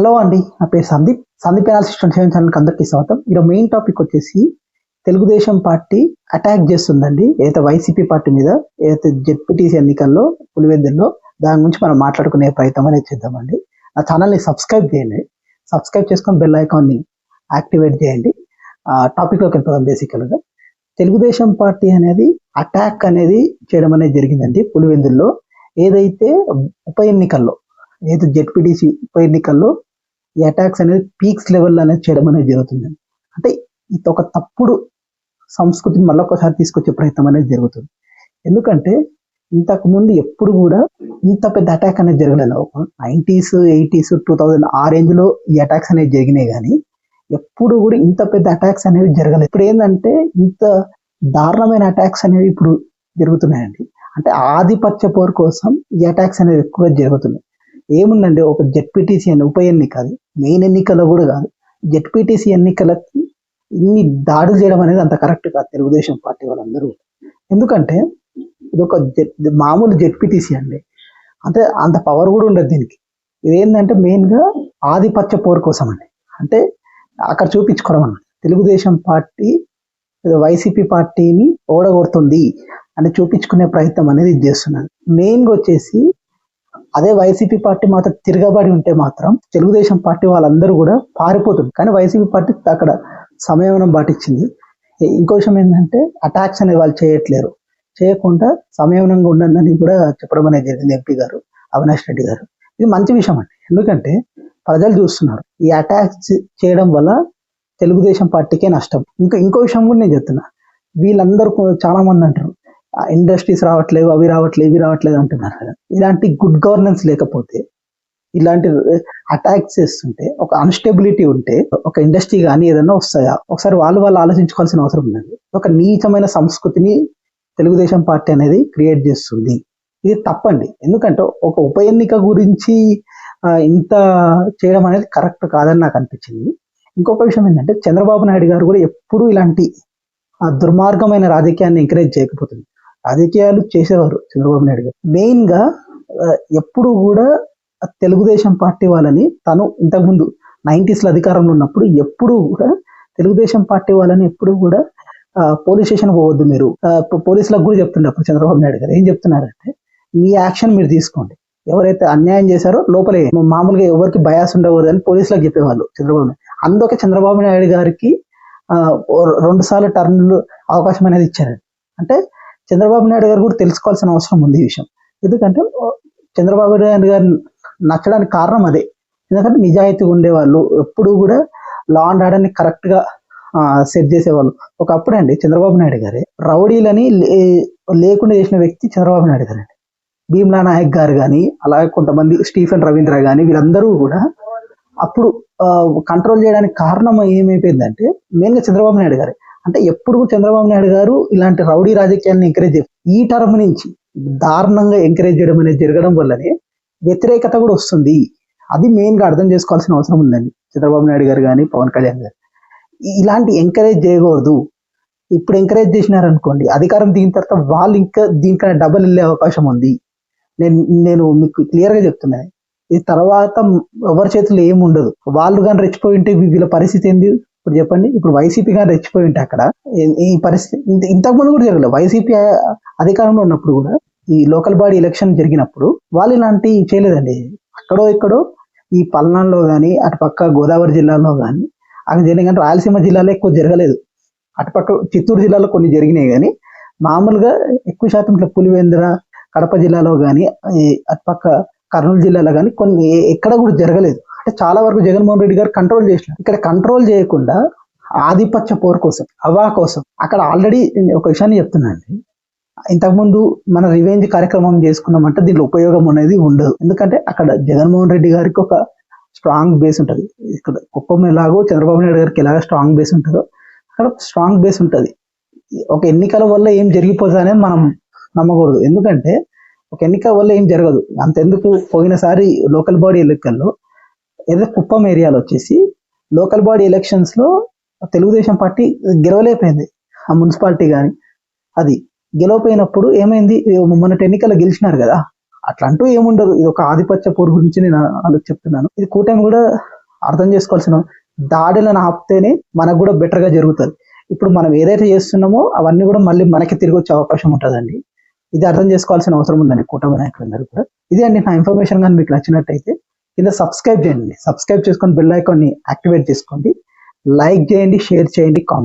Hello అండి నా పేరు Sandeep. Sandeep analysis twenty seven ఛానల్కి అందరికీ స్వాగతం. ఈరోజు మెయిన్ టాపిక్ వచ్చేసి తెలుగుదేశం పార్టీ అటాక్ చేస్తుందండి. ఏదైతే వైసీపీ పార్టీ మీద ఏదైతే జెడ్పీటీసీ ఎన్నికల్లో పులివెందుల్లో దాని గురించి మనం మాట్లాడుకునే ప్రయత్నం అనేది చేద్దామండి. నా ఛానల్ని సబ్స్క్రైబ్ చేయండి. సబ్స్క్రైబ్ చేసుకొని బెల్ ఐకాన్ని యాక్టివేట్ చేయండి. టాపిక్లోకి వెళ్ళిపోదాం బేసికల్గా తెలుగుదేశం పార్టీ అనేది అటాక్ అనేది చేయడం అనేది జరిగిందండి పులివెందుల్లో. ఏదైతే ఉప ఎన్నికల్లో ఏదైతే జెడ్పీటీసీ ఉప ఎన్నికల్లో ఈ అటాక్స్ అనేది పీక్స్ లెవెల్లో అనేది చేయడం అనేది జరుగుతుంది. అంటే ఇది ఒక తప్పుడు సంస్కృతిని మళ్ళొకసారి తీసుకొచ్చే ప్రయత్నం అనేది జరుగుతుంది. ఎందుకంటే ఇంతకుముందు ఎప్పుడు కూడా ఇంత పెద్ద అటాక్ అనేది జరగలేదు. ఒక నైంటీస్ ఎయిటీస్ టూ థౌజండ్ ఆ రేంజ్లో ఈ అటాక్స్ అనేవి జరిగినాయి కానీ ఎప్పుడు కూడా ఇంత పెద్ద అటాక్స్ అనేవి జరగలేదు. ఇప్పుడు ఏంటంటే ఇంత దారుణమైన అటాక్స్ అనేవి ఇప్పుడు జరుగుతున్నాయండి. అంటే ఆధిపత్య పోరు కోసం ఈ అటాక్స్ అనేవి ఎక్కువగా జరుగుతున్నాయి. ఏముందండి? ఒక జెడ్పీటీసీ అని ఉప ఎన్నిక అది. మెయిన్ ఎన్నికల్లో కూడా కాదు. జెడ్పీటీసీ ఎన్నికలకి ఇన్ని దాడులు చేయడం అనేది అంత కరెక్ట్ కాదు తెలుగుదేశం పార్టీ వాళ్ళందరూ. ఎందుకంటే ఇది ఒక జెడ్ మామూలు జెడ్పీటీసీ అండి. అంటే అంత పవర్ కూడా ఉండదు దీనికి. ఇదేంటంటే మెయిన్గా ఆధిపత్య పోరు కోసం అండి అంటే అక్కడ చూపించుకోవడం అన్నమాట తెలుగుదేశం పార్టీ వైసీపీ పార్టీని ఓడగొడుతుంది అని చూపించుకునే ప్రయత్నం అనేది ఇది చేస్తున్నారు మెయిన్గా వచ్చేసి అదే వైసీపీ పార్టీ మాత్రం తిరగబడి ఉంటే మాత్రం తెలుగుదేశం పార్టీ వాళ్ళందరూ కూడా పారిపోతుంది. కానీ వైసీపీ పార్టీ అక్కడ సమయం పాటించింది. ఇంకో విషయం ఏంటంటే అటాక్స్ అనేది వాళ్ళు చేయట్లేరు. చేయకుండా సంయమనంగా ఉండండి కూడా చెప్పడం అనేది జరిగింది ఎంపీ గారు అవినాష్ రెడ్డి గారు. ఇది మంచి విషయం అండి. ఎందుకంటే ప్రజలు చూస్తున్నారు ఈ అటాక్స్ చేయడం వల్ల తెలుగుదేశం పార్టీకే నష్టం. ఇంకా ఇంకో విషయం కూడా నేను చెప్తున్నా. వీళ్ళందరూ చాలా మంది అంటారు ఇండస్ట్రీస్ రావట్లేవు అవి రావట్లేదు ఇవి రావట్లేదు అంటున్నారు కదా. ఇలాంటి గుడ్ గవర్నెన్స్ లేకపోతే ఇలాంటి అటాక్స్ చేస్తుంటే ఒక అన్స్టెబిలిటీ ఉంటే ఒక ఇండస్ట్రీ కానీ ఏదైనా వస్తాయా? ఒకసారి వాళ్ళు వాళ్ళు ఆలోచించుకోవాల్సిన అవసరం ఉన్నది ఒక నీచమైన సంస్కృతిని తెలుగుదేశం పార్టీ అనేది క్రియేట్ చేస్తుంది. ఇది తప్పండి. ఎందుకంటే ఒక ఉప ఎన్నిక గురించి ఇంత చేయడం అనేది కరెక్ట్ కాదని నాకు అనిపించింది. ఇంకొక విషయం ఏంటంటే చంద్రబాబు నాయుడు గారు కూడా ఎప్పుడూ ఇలాంటి దుర్మార్గమైన రాజకీయాన్ని ఎంకరేజ్ చేయకపోతుంది. రాజకీయాలు చేసేవారు చంద్రబాబు నాయుడు గారు. మెయిన్గా ఎప్పుడు కూడా తెలుగుదేశం పార్టీ వాళ్ళని తను ఇంతకుముందు నైంటీస్లో అధికారంలో ఉన్నప్పుడు ఎప్పుడు కూడా తెలుగుదేశం పార్టీ వాళ్ళని ఎప్పుడు కూడా పోలీస్ స్టేషన్ పోవద్దు మీరు. పోలీసులకు కూడా చెప్తుండే అప్పుడు చంద్రబాబు నాయుడు గారు ఏం చెప్తున్నారంటే మీ యాక్షన్ మీరు తీసుకోండి. ఎవరైతే అన్యాయం చేశారో లోపలే మామూలుగా ఎవరికి బయాస్ ఉండకూడదు అని పోలీసులకు చెప్పేవాళ్ళు చంద్రబాబు నాయుడు అందుకే చంద్రబాబు నాయుడు గారికి రెండు సార్లు టర్న్లు అవకాశం అనేది ఇచ్చారండి అంటే చంద్రబాబు నాయుడు గారు కూడా తెలుసుకోవాల్సిన అవసరం ఉంది ఈ విషయం. ఎందుకంటే చంద్రబాబు నాయుడు గారు నచ్చడానికి కారణం అదే. ఎందుకంటే నిజాయితీ ఉండేవాళ్ళు. ఎప్పుడు కూడా లా అండ్ ఆర్డర్ని కరెక్ట్గా సెట్ చేసేవాళ్ళు. ఒకప్పుడు అండి చంద్రబాబు నాయుడు గారే రౌడీలని లేకుండా చేసిన వ్యక్తి చంద్రబాబు నాయుడు గారండి. భీమ్లా నాయక్ గారు కానీ అలాగే కొంతమంది స్టీఫెన్ రవీంద్ర కానీ వీళ్ళందరూ కూడా అప్పుడు కంట్రోల్ చేయడానికి కారణం ఏమైపోయిందంటే మెయిన్గా చంద్రబాబు నాయుడు గారు. అంటే ఎప్పుడు చంద్రబాబు నాయుడు గారు ఇలాంటి రౌడీ రాజకీయాలను ఎంకరేజ్ ఈ టర్మ్ నుంచి దారుణంగా ఎంకరేజ్ చేయడం అనేది జరగడం వల్లనే వ్యతిరేకత కూడా వస్తుంది. అది మెయిన్గా అర్థం చేసుకోవాల్సిన అవసరం ఉందండి. చంద్రబాబు నాయుడు గారు కానీ పవన్ కళ్యాణ్ గారు. ఇలాంటి ఎంకరేజ్ చేయకూడదు. ఇప్పుడు ఎంకరేజ్ చేసినారనుకోండి అధికారం దిగిన తర్వాత వాళ్ళు ఇంకా దీనికన్నా డబల్ వెళ్ళే అవకాశం ఉంది. నేను నేను మీకు క్లియర్గా చెప్తున్నాను ఈ తర్వాత ఎవరి చేతిలో ఏమి ఉండదు. వాళ్ళు కానీ రెచ్చిపోయి ఉంటే వీళ్ళ పరిస్థితి ఏంది? ఇప్పుడు చెప్పండి. ఇప్పుడు వైసీపీ కానీ రెచ్చిపోయి ఉంటే అక్కడ ఈ పరిస్థితి ఇంతకుముందు కూడా జరగలేదు వైసీపీ అధికారంలో ఉన్నప్పుడు కూడా ఈ లోకల్ బాడీ ఎలక్షన్ జరిగినప్పుడు వాళ్ళు ఇలాంటి చేయలేదండి. అక్కడో ఇక్కడో ఈ పల్నాడులో కానీ అటుపక్క గోదావరి జిల్లాలో కానీ అక్కడ జరిగిన కానీ రాయలసీమ జిల్లాలో ఎక్కువ జరగలేదు. అటుపక్క చిత్తూరు జిల్లాలో కొన్ని జరిగినాయి కానీ మామూలుగా ఎక్కువ శాతం ఇట్లా పులివేంద్ర కడప జిల్లాలో కానీ అటుపక్క కర్నూలు జిల్లాలో కానీ కొన్ని ఎక్కడ కూడా జరగలేదు. అంటే చాలా వరకు జగన్మోహన్ రెడ్డి గారు కంట్రోల్ చేసినారు. ఇక్కడ కంట్రోల్ చేయకుండా ఆధిపత్య పోరు కోసం అవా కోసం అక్కడ ఆల్రెడీ ఒక విషయాన్ని చెప్తున్నానండి ఇంతకుముందు మన రివెంజ్ కార్యక్రమం చేసుకున్నామంటే దీనిలో ఉపయోగం అనేది ఉండదు. ఎందుకంటే అక్కడ జగన్మోహన్ రెడ్డి గారికి ఒక స్ట్రాంగ్ బేస్ ఉంటుంది. ఇక్కడ కుప్పం ఎలాగో చంద్రబాబు నాయుడు గారికి ఎలాగో స్ట్రాంగ్ బేస్ ఉంటుందో అక్కడ స్ట్రాంగ్ బేస్ ఉంటుంది. ఒక ఎన్నికల వల్ల ఏం జరిగిపోతుంది అనేది మనం నమ్మకూడదు. ఎందుకంటే ఒక ఎన్నిక వల్ల ఏం జరగదు. అంతెందుకు పోయినసారి లోకల్ బాడీ ఎన్నికల్లో ఏదో కుప్పం ఏరియాలో వచ్చేసి లోకల్ బాడీ ఎలక్షన్స్లో తెలుగుదేశం పార్టీ గెలవలేకపోయింది. ఆ మున్సిపాలిటీ కానీ అది గెలవపోయినప్పుడు ఏమైంది? మొన్నటి ఎన్నికల్లో గెలిచినారు కదా అట్లంటూ ఏముండదు. ఇది ఒక ఆధిపత్య పోరు గురించి నేను అందుకు చెప్తున్నాను. ఇది కూటమి కూడా అర్థం చేసుకోవాల్సిన దాడులను ఆపితేనే మనకు కూడా బెటర్గా జరుగుతుంది. ఇప్పుడు మనం ఏదైతే చేస్తున్నామో అవన్నీ కూడా మళ్ళీ మనకి తిరిగి వచ్చే అవకాశం ఉంటుందండి. ఇది అర్థం చేసుకోవాల్సిన అవసరం ఉందండి కూటమి నాయకులందరూ కూడా. ఇది అండి నా ఇన్ఫర్మేషన్ కానీ మీకు నచ్చినట్టయితే కింద సబ్స్క్రైబ్ చేయండి. సబ్స్క్రైబ్ చేసుకొని బెల్ ఐకాన్ని యాక్టివేట్ చేసుకోండి. లైక్ చేయండి షేర్ చేయండి కామెంట్